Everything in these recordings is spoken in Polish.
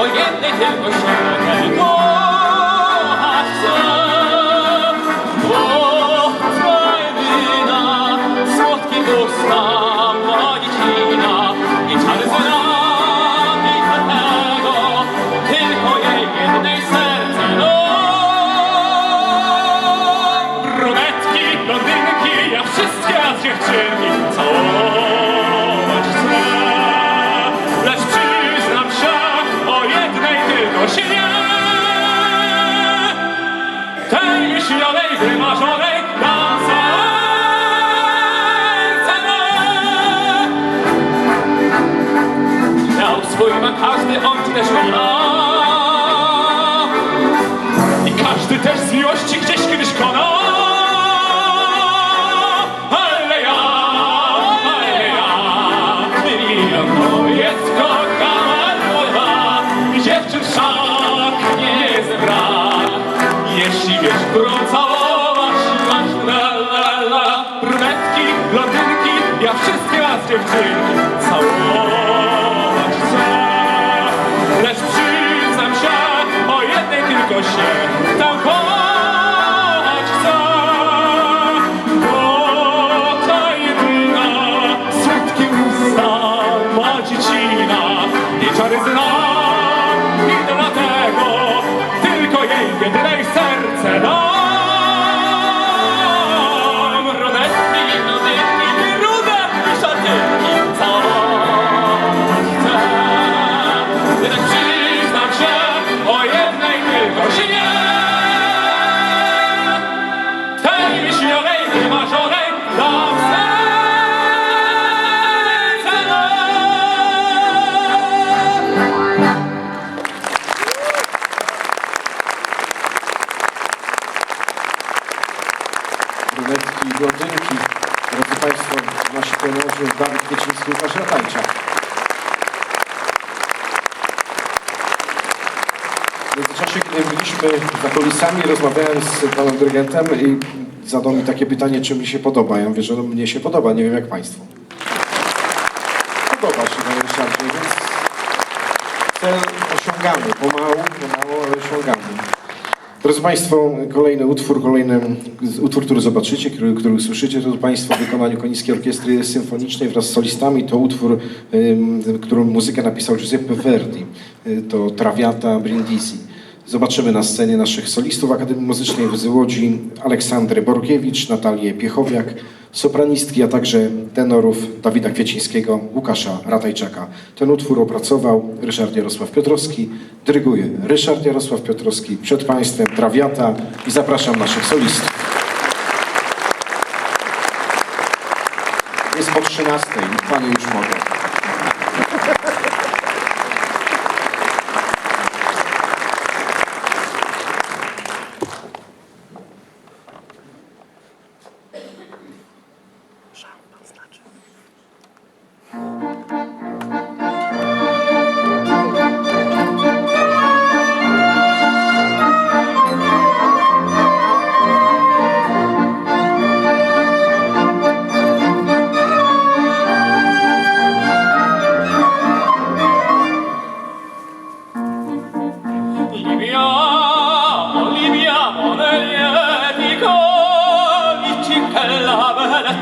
voy bien desde el też ona. I każdy też z miłości gdzieś kiedyś kona. Ale ja, ale ja, milion to jest kochana woda. I dziewczyn szak nie jest brak. Jeśli wiesz, którą całować masz, la la la. Blondynki, ja wszystkie was dziewczynki całować tylko się tam kochać chcę. Bo ta jedyna słodkie usta ma dziecina i czary zna. I dlatego tylko jej jedynej serce dam. Za kulisami, rozmawiałem z panem dyrygentem i zadał mi takie pytanie, czy mi się podoba. Ja mówię, że no, mnie się podoba, nie wiem jak Państwu. Podoba się, panie Ryszardzie, więc cel osiągamy. Pomału, pomału, ale osiągamy. Drodzy Państwo, kolejny utwór, kolejny utwór, który zobaczycie, który, który usłyszycie, to Państwo w wykonaniu Konińskiej Orkiestry Symfonicznej wraz z solistami. To utwór, ym, którą muzykę napisał Giuseppe Verdi. Y, To Traviata Brindisi. Zobaczymy na scenie naszych solistów Akademii Muzycznej w Łodzi, Aleksandrę Borkiewicz, Natalię Piechowiak, sopranistki, a także tenorów Dawida Kwiecińskiego, Łukasza Ratajczaka. Ten utwór opracował Ryszard Jarosław Piotrowski, dyryguje Ryszard Jarosław Piotrowski, przed Państwem Trawiata i zapraszam naszych solistów. Jest po 13, Panie już.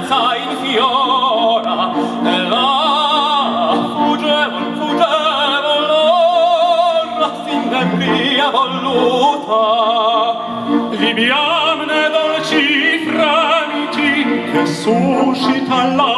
senza infiora e là fuggevon fuggevon l'orra sin d'embria voluta. Libiamne dolci fremiti che suscita la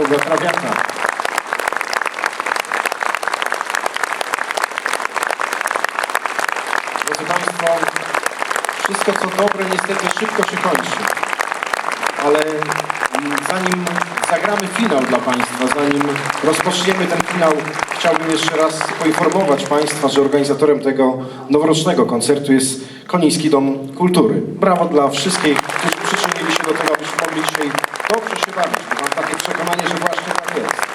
Tego trawiata. Drodzy Państwo, wszystko co dobre niestety szybko się kończy. Ale zanim zagramy finał dla Państwa, zanim rozpoczniemy ten finał, chciałbym jeszcze raz poinformować Państwa, że organizatorem tego noworocznego koncertu jest Koniński Dom Kultury. Brawo dla wszystkich, którzy przyczynili się do tego, abyśmy mogli dzisiaj dobrze się bawić. Mam takie przekonanie, że właśnie tak jest.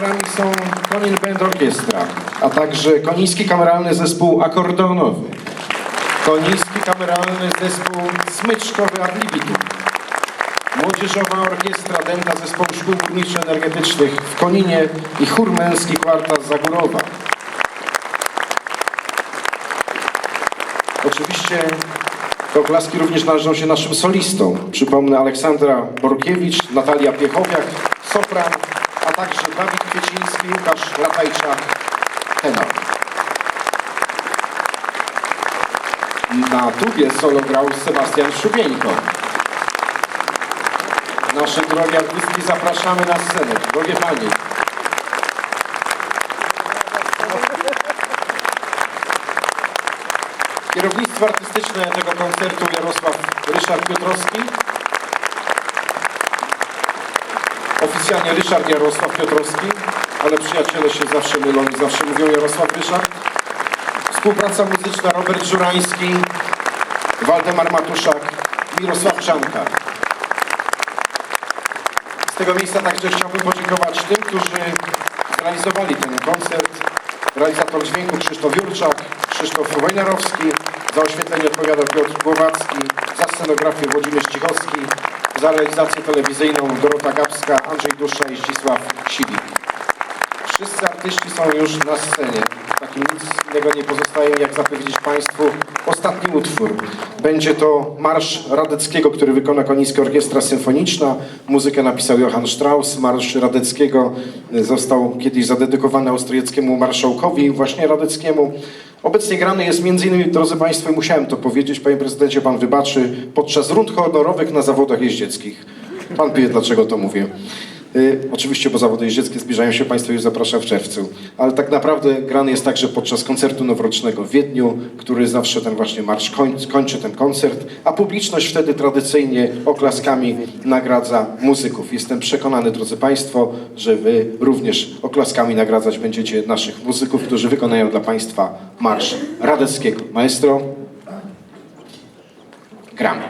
Współorganizatorami są Konin Band Orkiestra, a także Koniński Kameralny Zespół Akordeonowy, Koniński Kameralny Zespół Smyczkowy Ad Libitum, Młodzieżowa Orkiestra Dęta Zespołu Szkół Górniczo-Energetycznych w Koninie i Chór Męski Kwarta Zagórowa. Oczywiście te oklaski również należą się naszym solistom. Przypomnę Aleksandra Borkiewicz, Natalia Piechowiak, sopran, także Dawid Kwieciński, Łukasz Latajczak, tenor. Na tubie solo grał Sebastian Szubieńko. Nasze drogie artystki zapraszamy na scenę. Drogie Panie. Kierownictwo artystyczne tego koncertu Jarosław Ryszard Piotrowski. Oficjalnie Ryszard Jarosław Piotrowski, ale przyjaciele się zawsze mylą i zawsze mówią Jarosław Ryszard. Współpraca muzyczna Robert Żurański, Waldemar Matuszak, Mirosław Czanka. Z tego miejsca także chciałbym podziękować tym, którzy zrealizowali ten koncert. Realizator dźwięku Krzysztof Jurczak, Krzysztof Wojnarowski, za oświetlenie odpowiadał Piotr Głowacki, za scenografię Włodzimierz Cichowski, za realizację telewizyjną Dorota Gapska, Andrzej Dusza i Zdzisław Siwik. Wszyscy artyści są już na scenie. Takim nic innego nie pozostaje, jak zapewnić Państwu ostatni utwór. Będzie to Marsz Radeckiego, który wykona Konińska Orkiestra Symfoniczna. Muzykę napisał Johann Strauss. Marsz Radeckiego został kiedyś zadedykowany austriackiemu marszałkowi, właśnie Radeckiemu. Obecnie grany jest innymi, drodzy Państwo, musiałem to powiedzieć, Panie Prezydencie, Pan wybaczy, podczas rund honorowych na zawodach jeździeckich. Pan wie, dlaczego to mówię. Y, oczywiście, bo zawody jeździeckie zbliżają się, Państwo już zapraszam w czerwcu. Ale tak naprawdę grany jest także podczas koncertu noworocznego w Wiedniu, który zawsze ten właśnie marsz koń, kończy ten koncert, a publiczność wtedy tradycyjnie oklaskami nagradza muzyków. Jestem przekonany, drodzy Państwo, że Wy również oklaskami nagradzać będziecie naszych muzyków, którzy wykonają dla Państwa marsz Radeckiego. Maestro, gramy.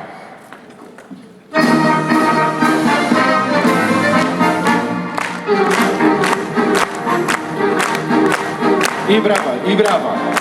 I brawa, i brawa.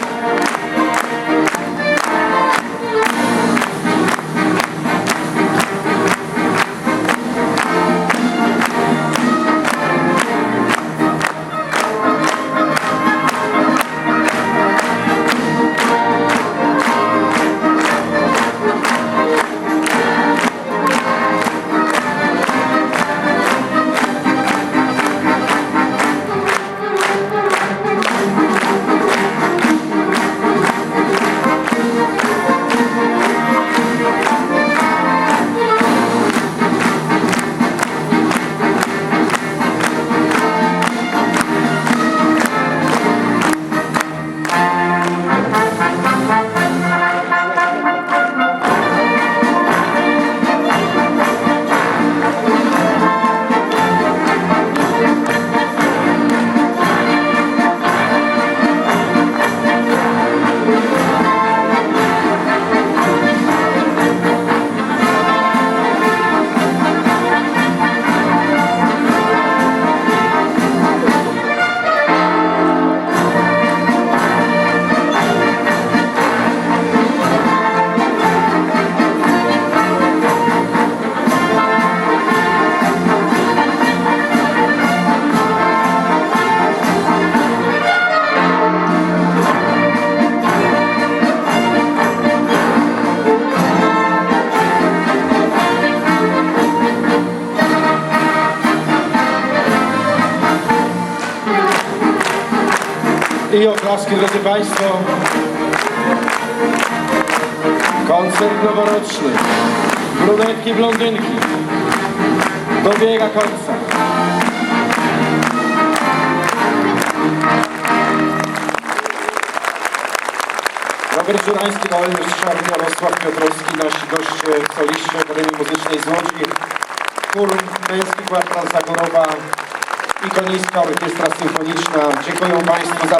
I oklaski, drodzy Państwo. Koncert noworoczny. Brunetki, blondynki. Dobiega końca. Robert Żurański, Walny Szarny, Jarosław Piotrowski, nasi goście soliści Akademii Muzycznej z Łodzi, chór męski Kłatra Zagorowa, Ikonicka Orkiestra Symfoniczna. Dziękuję Państwu za przyjęcie.